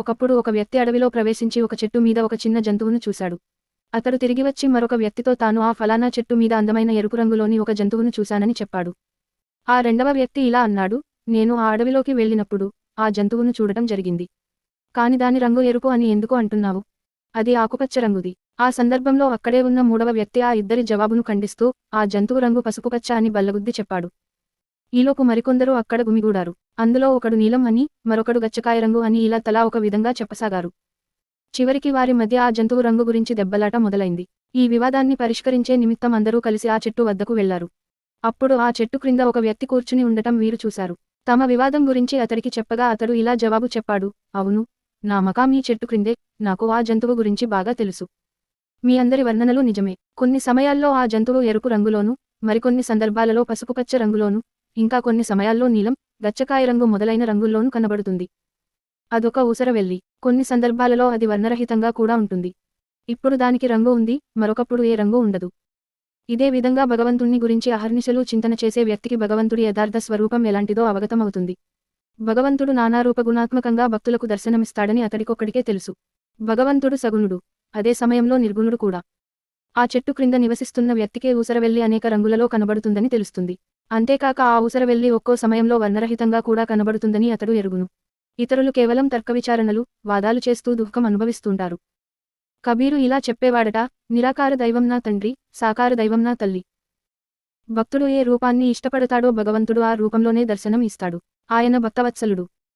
ఒకప్పుడు ఒక వ్యక్తి అడవిలో ప్రవేశించి ఒక చెట్టు మీద ఒక చిన్న జంతువును చూశాడు. అతడు తిరిగి వచ్చి మరొక వ్యక్తితో తాను ఆ ఫలానా చెట్టు మీద అందమైన ఎరుపు రంగులోని ఒక జంతువును చూశానని చెప్పాడు. ఆ రెండవ వ్యక్తి ఇలా అన్నాడు నేను ఆ అడవిలోకి వెళ్ళినప్పుడు ఆ జంతువును చూడటం జరిగింది. కాని దాని రంగు ఎరుపు అని ఎందుకు అంటున్నావు? అది ఆకుపచ్చ రంగుది. ఆ సందర్భంలో అక్కడే ఉన్న మూడవ వ్యక్తి ఆ ఇద్దరి జవాబును ఖండిస్తూ ఆ జంతువు రంగు పసుపుపచ్చ అని బల్లగుద్ది చెప్పాడు. ఈలోపు మరికొందరు అక్కడ గుమిగూడారు. అందులో ఒకడు నీలం అని మరొకడు గచ్చకాయ రంగు అని ఇలా తలా ఒక విధంగా చెప్పసాగారు. చివరికి వారి మధ్య ఆ జంతువు రంగు గురించి దెబ్బలాట మొదలైంది. ఈ వివాదాన్ని పరిష్కరించే నిమిత్తం అందరూ కలిసి ఆ చెట్టు వద్దకు వెళ్ళారు. అప్పుడు ఆ చెట్టు క్రింద ఒక వ్యక్తి కూర్చుని ఉండటం వీరు చూశారు. తమ వివాదం గురించి అతడికి చెప్పగా అతడు ఇలా జవాబు చెప్పాడు అవును నా మకాం ఈ చెట్టు క్రిందే నాకు ఆ జంతువు గురించి బాగా తెలుసు. మీ అందరి వర్ణనలు నిజమే. కొన్ని సమయాల్లో ఆ జంతువు ఎరుపు రంగులోను మరికొన్ని సందర్భాలలో పసుపుపచ్చ రంగులోను ఇంకా కొన్ని సమయాల్లో నీలం గచ్చకాయ రంగు మొదలైన రంగుల్లోనూ కనబడుతుంది. అదొక ఊసరవెల్లి కొన్ని సందర్భాలలో అది వర్ణరహితంగా కూడా ఉంటుంది. ఇప్పుడు దానికి రంగు ఉంది మరొకప్పుడు ఏ రంగు ఉండదు. ఇదే విధంగా భగవంతుణ్ణి గురించి అహర్నిశలు చింతన చేసే వ్యక్తికి భగవంతుడి యథార్థ స్వరూపం ఎలాంటిదో అవగతమవుతుంది. భగవంతుడు నానారూప గుణాత్మకంగా భక్తులకు దర్శనమిస్తాడని అతడికొక్కడికే తెలుసు. భగవంతుడు సగుణుడు. అదే సమయంలో నిర్గుణుడు కూడా. ఆ చెట్టు క్రింద నివసిస్తున్న వ్యక్తికే ఊసరవెల్లి అనేక రంగులలో కనబడుతుందని తెలుస్తుంది. అంతేకాక ఆ ఊసరవెల్లి ఒక్కో సమయంలో వర్ణరహితంగా కూడా కనబడుతుందని అతడు ఎరుగును. ఇతరులు కేవలం తర్కవిచారణలు వాదాలు చేస్తూ దుఃఖం అనుభవిస్తుంటారు. కబీరు ఇలా చెప్పేవాడట నిరాకార దైవం నా తండ్రి సాకార దైవం నా తల్లి. భక్తుడు ఏ రూపాన్ని ఇష్టపడతాడో భగవంతుడు ఆ రూపంలోనే దర్శనం ఇస్తాడు. ఆయన భక్తవత్సలుడు.